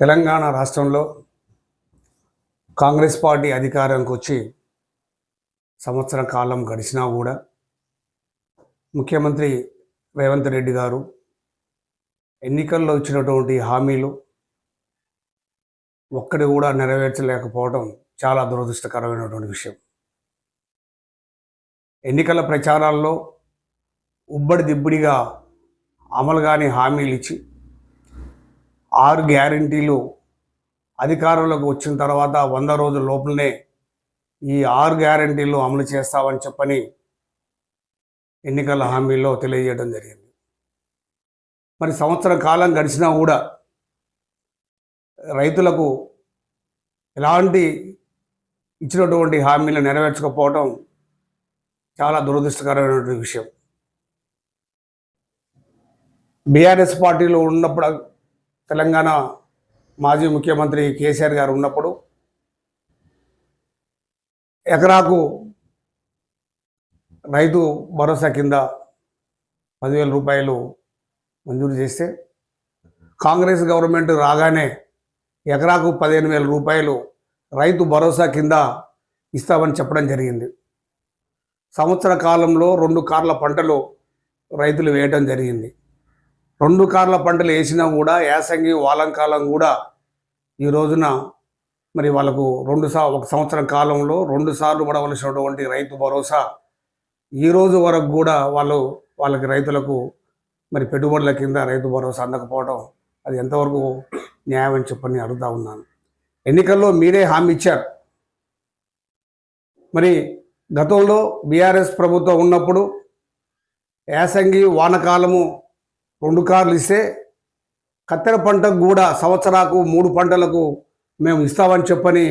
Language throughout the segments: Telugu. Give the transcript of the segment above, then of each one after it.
తెలంగాణ రాష్ట్రంలో కాంగ్రెస్ పార్టీ అధికారంకి వచ్చి సంవత్సర కాలం గడిచినా కూడా ముఖ్యమంత్రి రేవంత్ రెడ్డి గారు ఎన్నికల్లో ఇచ్చినటువంటి హామీలు ఒక్కడి కూడా నెరవేర్చలేకపోవడం చాలా దురదృష్టకరమైనటువంటి విషయం. ఎన్నికల ప్రచారాల్లో ఉబ్బడి దిబ్బడిగా అమలు కాని హామీలు ఇచ్చి ఆరు గ్యారంటీలు అధికారంలోకి వచ్చిన తర్వాత వంద రోజుల లోపలనే ఈ ఆరు గ్యారంటీలు అమలు చేస్తామని చెప్పని ఎన్నికల హామీలో తెలియజేయడం జరిగింది. మరి సంవత్సరం కాలం గడిచినా కూడా రైతులకు ఎలాంటి ఇచ్చినటువంటి హామీలు నెరవేర్చకపోవడం చాలా దురదృష్టకరమైనటువంటి విషయం. బీఆర్ఎస్ పార్టీలో ఉన్నప్పుడు తెలంగాణ మాజీ ముఖ్యమంత్రి కేసీఆర్ గారు ఉన్నప్పుడు ఎకరాకు రైతు భరోసా కింద పదివేల రూపాయలు మంజూరు చేస్తే కాంగ్రెస్ గవర్నమెంట్ రాగానే ఎకరాకు పదిహేను వేల రూపాయలు రైతు భరోసా కింద ఇస్తామని చెప్పడం జరిగింది. సంవత్సర కాలంలో రెండు కార్ల పంటలు రైతులు వేయటం జరిగింది. రెండు కార్ల పంటలు వేసినా కూడా యాసంగి వాలంకాలం కూడా ఈ రోజున మరి వాళ్ళకు రెండు సా ఒక సంవత్సరం కాలంలో రెండు సార్లు పడవలసినటువంటి రైతు భరోసా ఈ రోజు వరకు కూడా వాళ్ళు వాళ్ళకి రైతులకు మరి పెట్టుబడుల కింద రైతు భరోసా అందకపోవడం అది ఎంతవరకు న్యాయం అని చెప్పని అడుగుతా ఉన్నాను. ఎన్నికల్లో మీరే హామీ ఇచ్చారు. మరి గతంలో బీఆర్ఎస్ ప్రభుత్వం ఉన్నప్పుడు యాసంగి వానకాలము రెండు కార్లు ఇస్తే కత్తెర పంటకు కూడా సంవత్సరాకు మూడు పంటలకు మేము ఇస్తామని చెప్పని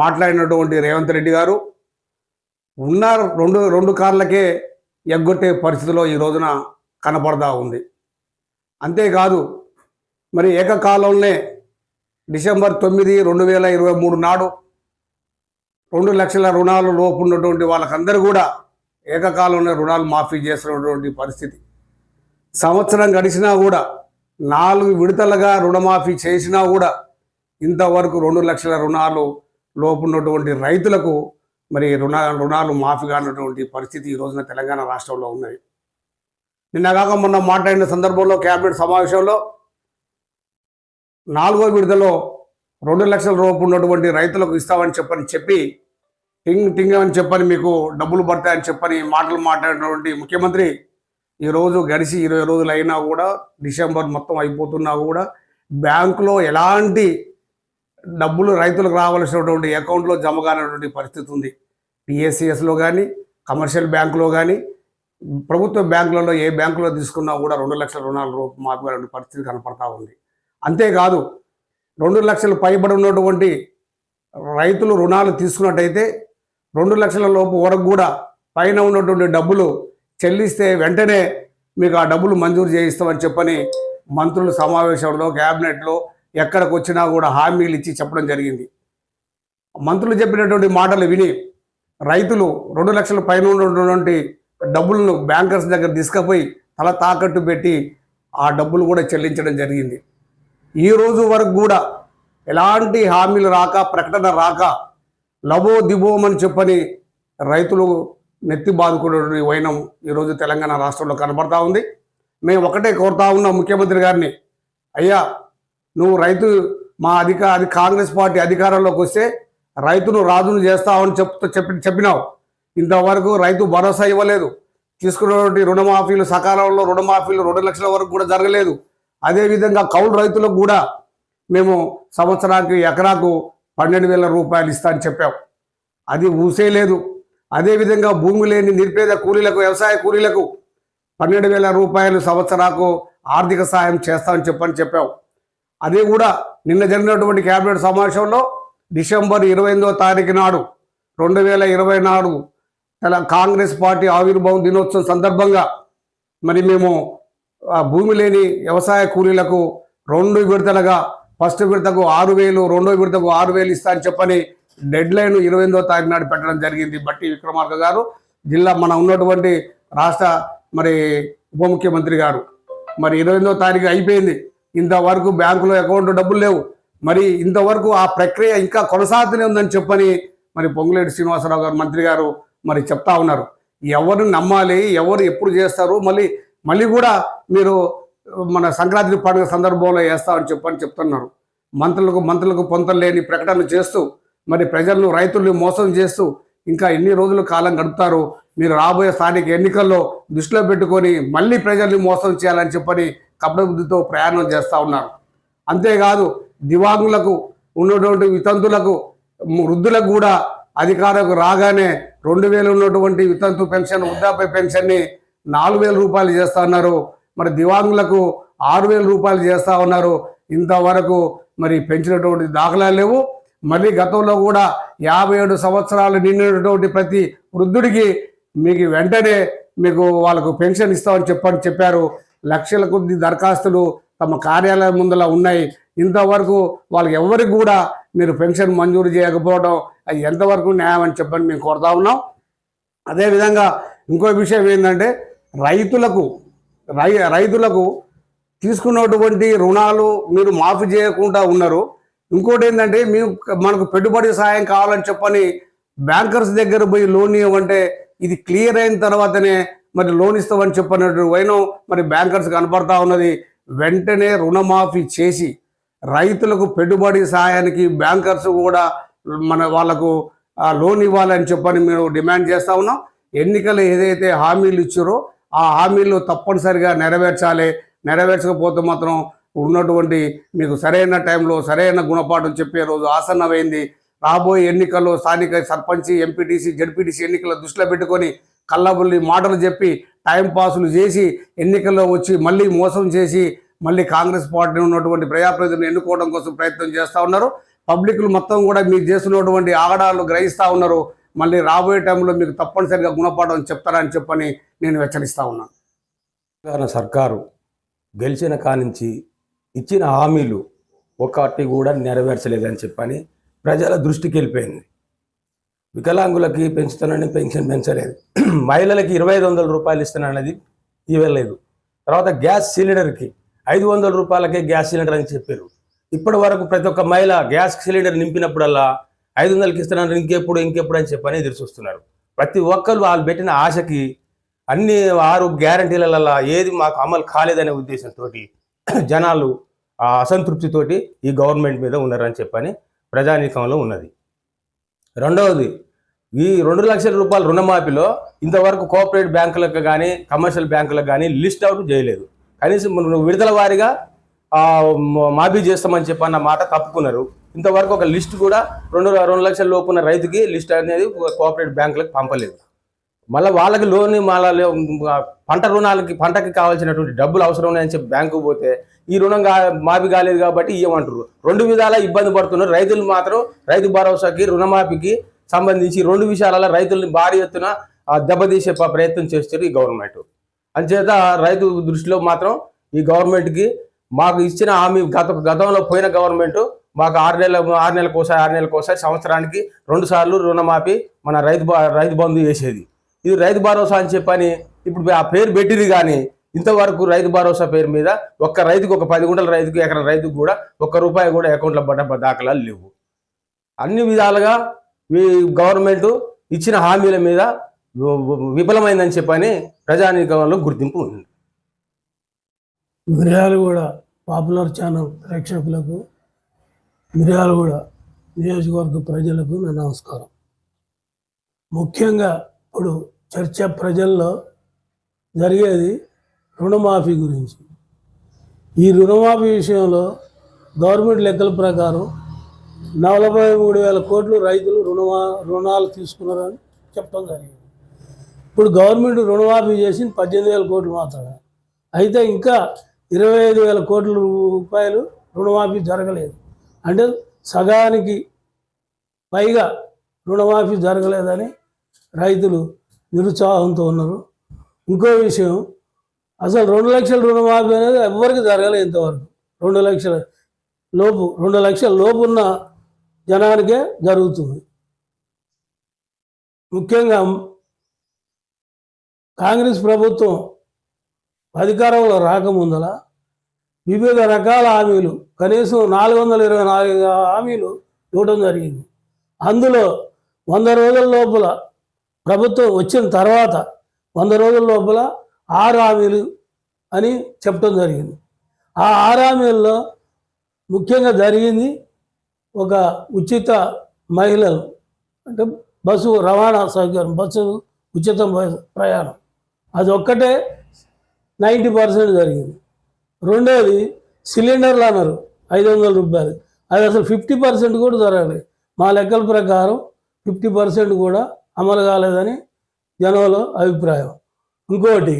మాట్లాడినటువంటి రేవంత్ రెడ్డి గారు ఉన్న రెండు రెండు కార్లకే ఎగ్గొట్టే పరిస్థితిలో ఈ రోజున కనపడతా ఉంది. అంతేకాదు మరి ఏకకాలంలోనే డిసెంబర్ తొమ్మిది రెండు వేల ఇరవై మూడు నాడు రెండు లక్షల రుణాలు లోపు ఉన్నటువంటి వాళ్ళకందరూ కూడా ఏకకాలంలో రుణాలు మాఫీ చేస్తున్నటువంటి పరిస్థితి. సంవత్సరం గడిచినా కూడా నాలుగు విడతలుగా రుణమాఫీ చేసినా కూడా ఇంతవరకు రెండు లక్షల రుణాలు లోపున్నటువంటి రైతులకు మరి రుణ రుణాలు మాఫీ కానటువంటి పరిస్థితి ఈ రోజున తెలంగాణ రాష్ట్రంలో ఉన్నది. నిన్న కాక మొన్న మాట్లాడిన సందర్భంలో కేబినెట్ సమావేశంలో నాలుగో విడతలో రెండు లక్షల రూపాయలు ఉన్నటువంటి రైతులకు ఇస్తామని చెప్పని చెప్పి టింగ్ టింగ్ అని చెప్పని మీకు డబ్బులు పడతాయని చెప్పని మాటలు మాట్లాడినటువంటి ముఖ్యమంత్రి ఈరోజు గడిచి ఇరవై రోజులు అయినా కూడా డిసెంబర్ మొత్తం అయిపోతున్నా కూడా బ్యాంకులో ఎలాంటి డబ్బులు రైతులకు రావాల్సినటువంటి అకౌంట్లో జమ కానటువంటి పరిస్థితి ఉంది. పిఎస్సిఎస్లో కానీ కమర్షియల్ బ్యాంకులో కానీ ప్రభుత్వ బ్యాంకులలో ఏ బ్యాంకులో తీసుకున్నా కూడా రెండు లక్షల రుణాలు రూప మాఫీ పరిస్థితి కనపడతా ఉంది. అంతేకాదు రెండు లక్షలు పైబడి ఉన్నటువంటి రైతులు రుణాలు తీసుకున్నట్టయితే రెండు లక్షల లోపు వరకు కూడా పైన ఉన్నటువంటి డబ్బులు చెల్లిస్తే వెంటనే మీకు ఆ డబ్బులు మంజూరు చేయిస్తామని చెప్పని మంత్రులు సమావేశంలో క్యాబినెట్లో ఎక్కడికి వచ్చినా కూడా హామీలు ఇచ్చి చెప్పడం జరిగింది. మంత్రులు చెప్పినటువంటి మాటలు విని రైతులు రెండు లక్షల పైన ఉన్నటువంటి డబ్బులను బ్యాంకర్స్ దగ్గర తీసుకుపోయి తల తాకట్టు పెట్టి ఆ డబ్బులు కూడా చెల్లించడం జరిగింది. ఈ రోజు వరకు కూడా ఎలాంటి హామీలు రాక ప్రకటన రాక లబో దిబోమని చెప్పని రైతులు నెత్తి బాదుకునే వైనం ఈరోజు తెలంగాణ రాష్ట్రంలో కనబడతా ఉంది. మేము ఒకటే కోరుతా ఉన్నాం ముఖ్యమంత్రి గారిని. అయ్యా నువ్వు రైతు మా అధిక అది కాంగ్రెస్ పార్టీ అధికారంలోకి వస్తే రైతును రాజును చేస్తావని చెప్తూ చెప్పి చెప్పినావు. ఇంతవరకు రైతు భరోసా ఇవ్వలేదు. తీసుకున్నటువంటి రుణమాఫీలు సకాలంలో రుణమాఫీలు రెండు లక్షల వరకు కూడా జరగలేదు. అదేవిధంగా కౌలు రైతులకు కూడా మేము సంవత్సరానికి ఎకరాకు పన్నెండు వేల రూపాయలు ఇస్తా అని చెప్పాం. అది ఊసేయలేదు అదేవిధంగా భూమి లేని నిరుపేద కూలీలకు వ్యవసాయ కూలీలకు పన్నెండు వేల రూపాయలు సంవత్సరాకు ఆర్థిక సాయం చేస్తామని చెప్పని చెప్పావు అది కూడా నిన్న జరిగినటువంటి కేబినెట్ సమావేశంలో డిసెంబర్ ఇరవై ఎనిమిదో తారీఖు నాడు రెండు వేల ఇరవై నాడు కాంగ్రెస్ పార్టీ ఆవిర్భావం దినోత్సవం సందర్భంగా మరి మేము ఆ భూమి లేని వ్యవసాయ కూలీలకు రెండు విడతలుగా ఫస్ట్ విడతకు ఆరు వేలు రెండో విడతకు ఆరు వేలు ఇస్తా అని చెప్పని డెడ్ లైన్ ఇరవై ఎనిమిదో తారీఖు నాడు పెట్టడం జరిగింది బట్టి విక్రమార్క గారు జిల్లా మన ఉన్నటువంటి రాష్ట్ర మరి ఉప ముఖ్యమంత్రి గారు. మరి ఇరవై ఎనిమిదో తారీఖు అయిపోయింది. ఇంతవరకు బ్యాంకులో అకౌంట్ డబ్బులు లేవు. మరి ఇంతవరకు ఆ ప్రక్రియ ఇంకా కొనసాగుతూనే ఉందని చెప్పని మరి పొంగులేటి శ్రీనివాసరావు గారు మంత్రి గారు మరి చెప్తా ఉన్నారు. ఎవరిని నమ్మాలి ఎవరు ఎప్పుడు చేస్తారు మళ్ళీ మళ్ళీ కూడా మీరు మన సంక్రాంతి పండుగ సందర్భంలో వేస్తామని చెప్పని చెప్తున్నారు. మంత్రులకు మంత్రులకు పొంతలు లేని ప్రకటన చేస్తూ మరి ప్రజలను రైతుల్ని మోసం చేస్తూ ఇంకా ఎన్ని రోజులు కాలం గడుపుతారు మీరు రాబోయే స్థానిక ఎన్నికల్లో దృష్టిలో పెట్టుకొని మళ్ళీ ప్రజల్ని మోసం చేయాలని చెప్పని కపటబుద్ధితో ప్రయాణం చేస్తూ ఉన్నారు. అంతేకాదు దివాంగులకు ఉన్నటువంటి వితంతులకు వృద్ధులకు కూడా అధికారకు రాగానే రెండు వేలు ఉన్నటువంటి వితంతు పెన్షన్ వృద్ధాప్య పెన్షన్ని నాలుగు వేల రూపాయలు చేస్తా ఉన్నారు. మరి దివాంగులకు ఆరు వేల రూపాయలు చేస్తా ఉన్నారు. ఇంతవరకు మరి పెంచినటువంటి దాఖలాలు లేవు. మళ్ళీ గతంలో కూడా యాభై ఏడు సంవత్సరాలు నిండినటువంటి ప్రతి వృద్ధుడికి మీకు వెంటనే మీకు వాళ్ళకు పెన్షన్ ఇస్తామని చెప్పని చెప్పారు. లక్షల కొద్ది దరఖాస్తులు తమ కార్యాలయం ముందల ఉన్నాయి. ఇంతవరకు వాళ్ళకి ఎవరికి కూడా మీరు పెన్షన్ మంజూరు చేయకపోవడం అది ఎంతవరకు న్యాయం అని చెప్పని మేము కోరుతా ఉన్నాం. అదేవిధంగా ఇంకో విషయం ఏంటంటే రైతులకు రై రైతులకు తీసుకున్నటువంటి రుణాలు మీరు మాఫీ చేయకుండా ఉన్నారు. ఇంకోటి ఏంటంటే మేము మనకు పెట్టుబడి సహాయం కావాలని చెప్పని బ్యాంకర్స్ దగ్గర పోయి లోన్ ఇవ్వమంటే ఇది క్లియర్ అయిన తర్వాతనే మరి లోన్ ఇస్తామని చెప్పినట్టు వైనం మరి బ్యాంకర్స్ కనపడతా ఉన్నది. వెంటనే రుణమాఫీ చేసి రైతులకు పెట్టుబడి సహాయానికి బ్యాంకర్స్ కూడా మన వాళ్ళకు లోన్ ఇవ్వాలని చెప్పని మేము డిమాండ్ చేస్తా ఉన్నాం. ఎన్నికలు ఏదైతే హామీలు ఇచ్చారో ఆ హామీలు తప్పనిసరిగా నెరవేర్చాలి. నెరవేర్చకపోతే మాత్రం ఉన్నటువంటి మీకు సరైన టైంలో సరైన గుణపాఠం చెప్పే రోజు ఆసన్నమైంది. రాబోయే ఎన్నికల్లో స్థానిక సర్పంచ్ ఎంపీటీసీ జడ్పీటీసీ ఎన్నికల దృష్టిలో పెట్టుకొని కళ్ళబుల్లి మాటలు చెప్పి టైం పాసులు చేసి ఎన్నికల్లో వచ్చి మళ్ళీ మోసం చేసి మళ్ళీ కాంగ్రెస్ పార్టీ ఉన్నటువంటి ప్రజాప్రతినిధులను ఎన్నుకోవడం కోసం ప్రయత్నం చేస్తూ ఉన్నారు. పబ్లిక్లు మొత్తం కూడా మీరు చేస్తున్నటువంటి ఆగడాలు గ్రహిస్తూ ఉన్నారు. మళ్ళీ రాబోయే టైంలో మీకు తప్పనిసరిగా గుణపాఠం చెప్తారని చెప్పని నేను హెచ్చరిస్తూ ఉన్నాను. తెలంగాణ సర్కారు గెలిచిన కానించి ఇచ్చిన హామీలు ఒకటి కూడా నెరవేర్చలేదని చెప్పని ప్రజల దృష్టికి వెళ్ళిపోయింది. వికలాంగులకి పెంచుతానని పెన్షన్ పెంచలేదు. మహిళలకి ఇరవై ఐదు వందల రూపాయలు ఇస్తానన్నది ఇవ్వలేదు. తర్వాత గ్యాస్ సిలిండర్కి ఐదు వందల రూపాయలకే గ్యాస్ సిలిండర్ అని చెప్పారు. ఇప్పటి వరకు ప్రతి ఒక్క మహిళ గ్యాస్ సిలిండర్ నింపినప్పుడల్లా ఐదు వందలకి ఇస్తున్నారు ఇంకెప్పుడు ఇంకెప్పుడు అని చెప్పని ఎదురు చూస్తున్నారు. ప్రతి ఒక్కరు వాళ్ళు పెట్టిన ఆశకి అన్ని ఆరు గ్యారంటీలలో ఏది మాకు అమలు కాలేదనే ఉద్దేశంతో జనాలు అసంతృప్తితోటి ఈ గవర్నమెంట్ మీద ఉన్నారని చెప్పని ప్రజానీకంలో ఉన్నది. రెండవది ఈ రెండు లక్షల రూపాయల రుణమాఫీలో ఇంతవరకు కోఆపరేట్ బ్యాంకులకు కానీ కమర్షియల్ బ్యాంకులకు కానీ లిస్ట్ అవుట్ చేయలేదు. కనీసం విడుదల వారిగా మాఫీ చేస్తామని చెప్పన్న మాట తప్పుకున్నారు. ఇంతవరకు ఒక లిస్ట్ కూడా రెండు రెండు లక్షల లోపున్న రైతుకి లిస్ట్ అనేది కోఆపరేట్ బ్యాంకులకు పంపలేదు. మళ్ళీ వాళ్ళకి లోన్ మళ్ళీ పంట రుణాలకి పంటకి కావాల్సినటువంటి డబ్బులు అవసరం ఉన్నాయని చెప్పి బ్యాంకు పోతే ఈ రుణం మాఫీ కాలేదు కాబట్టి ఇవ్వమంటారు రెండు విధాలా ఇబ్బంది పడుతున్నారు. రైతులు మాత్రం రైతు భరోసాకి రుణమాఫీకి సంబంధించి రెండు విషయాలలో రైతుల్ని భారీ ఎత్తున దెబ్బతీసే ప- ప్రయత్నం చేస్తారు ఈ గవర్నమెంట్. అంచేత రైతు దృష్టిలో మాత్రం ఈ గవర్నమెంట్కి మాకు ఇచ్చిన హామీ గత గతంలో పోయిన గవర్నమెంట్ మాకు ఆరు నెలల ఆరు నెలలకు ఒకసారి ఆరు నెలలకు ఒకసారి సంవత్సరానికి రెండు సార్లు రుణమాఫీ మన రైతు బ- రైతు బంధు చేసేది. ఇది రైతు భరోసా అని చెప్పని ఇప్పుడు ఆ పేరు పెట్టిరు కానీ ఇంతవరకు రైతు భరోసా పేరు మీద ఒక్క రైతుకు ఒక పది గుంటల రైతుకు ఎకరం రైతుకు కూడా ఒక్క రూపాయి కూడా అకౌంట్లో పడ్డ దాఖలాలు లేవు. అన్ని విధాలుగా ఈ గవర్నమెంట్ ఇచ్చిన హామీల మీద విఫలమైందని చెప్పని ప్రజానీకంలో గుర్తింపు ఉంది. మిర్యాలగూడ పాపులర్ ఛానల్ ప్రేక్షకులకు కూడా నియోజకవర్గ ప్రజలకు నా నమస్కారం. ముఖ్యంగా ఇప్పుడు చర్చ ప్రజల్లో జరిగేది రుణమాఫీ గురించి. ఈ రుణమాఫీ విషయంలో గవర్నమెంట్ లెక్కల ప్రకారం నలభై మూడు వేల కోట్లు రైతులు రుణమా రుణాలు తీసుకున్నారని చెప్పడం జరిగింది. ఇప్పుడు గవర్నమెంట్ రుణమాఫీ చేసింది పద్దెనిమిది వేల కోట్లు మాత్రమే. అయితే ఇంకా ఇరవై ఐదు వేల కోట్ల రూపాయలు రుణమాఫీ జరగలేదు. అంటే సగానికి పైగా రుణమాఫీ జరగలేదని రైతులు నిరుత్సాహంతో ఉన్నారు. ఇంకో విషయం అసలు రెండు లక్షల రుణమాఫీ అనేది ఎవరికి జరగలేదు ఇంతవరకు. రెండు లక్షల లోపు రెండు లక్షల లోపు ఉన్న జనానికే జరుగుతుంది. ముఖ్యంగా కాంగ్రెస్ ప్రభుత్వం అధికారంలో రాకముందల వివిధ రకాల హామీలు కనీసం నాలుగు వందల ఇరవై నాలుగు హామీలు ఇవ్వడం జరిగింది. అందులో వంద రోజుల లోపల ప్రభుత్వం వచ్చిన తర్వాత వంద రోజుల లోపల ఆరు హామీలు అని చెప్పడం జరిగింది. ఆ ఆరు హామీల్లో ముఖ్యంగా జరిగింది ఒక ఉచిత మహిళలు అంటే బస్సు రవాణా సౌకర్యం బస్సు ఉచిత ప్రయాణం. అది ఒక్కటే నైంటీ పర్సెంట్ జరిగింది. రెండోది సిలిండర్లు అన్నారు ఐదు వందల రూపాయలు. అది అసలు ఫిఫ్టీ పర్సెంట్ కూడా జరగలేదు. మా లెక్కల ప్రకారం ఫిఫ్టీ పర్సెంట్ కూడా అమలు కాలేదని జనంలో అభిప్రాయం. ఇంకోటి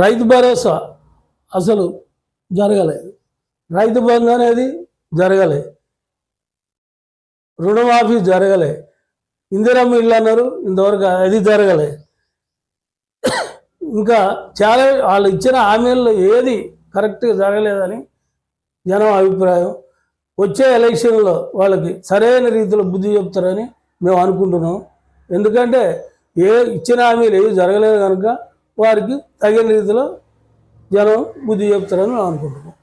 రైతు భరోసా అసలు జరగలేదు. రైతు బంధు అనేది జరగలే. రుణమాఫీ జరగలే. ఇందిరమ్మ ఇల్లు అన్నారు ఇంతవరకు అది జరగలే. ఇంకా చాలా వాళ్ళు ఇచ్చిన హామీల్లో ఏది కరెక్ట్గా జరగలేదని జనం అభిప్రాయం. వచ్చే ఎలక్షన్లో వాళ్ళకి సరైన రీతిలో బుద్ధి చెప్తారని మేము అనుకుంటున్నాం. ఎందుకంటే ఏ ఇచ్చిన హామీలు ఏవి జరగలేదు కనుక వారికి తగిన రీతిలో జనం బుద్ధి చెప్తారని మేము అనుకుంటున్నాం.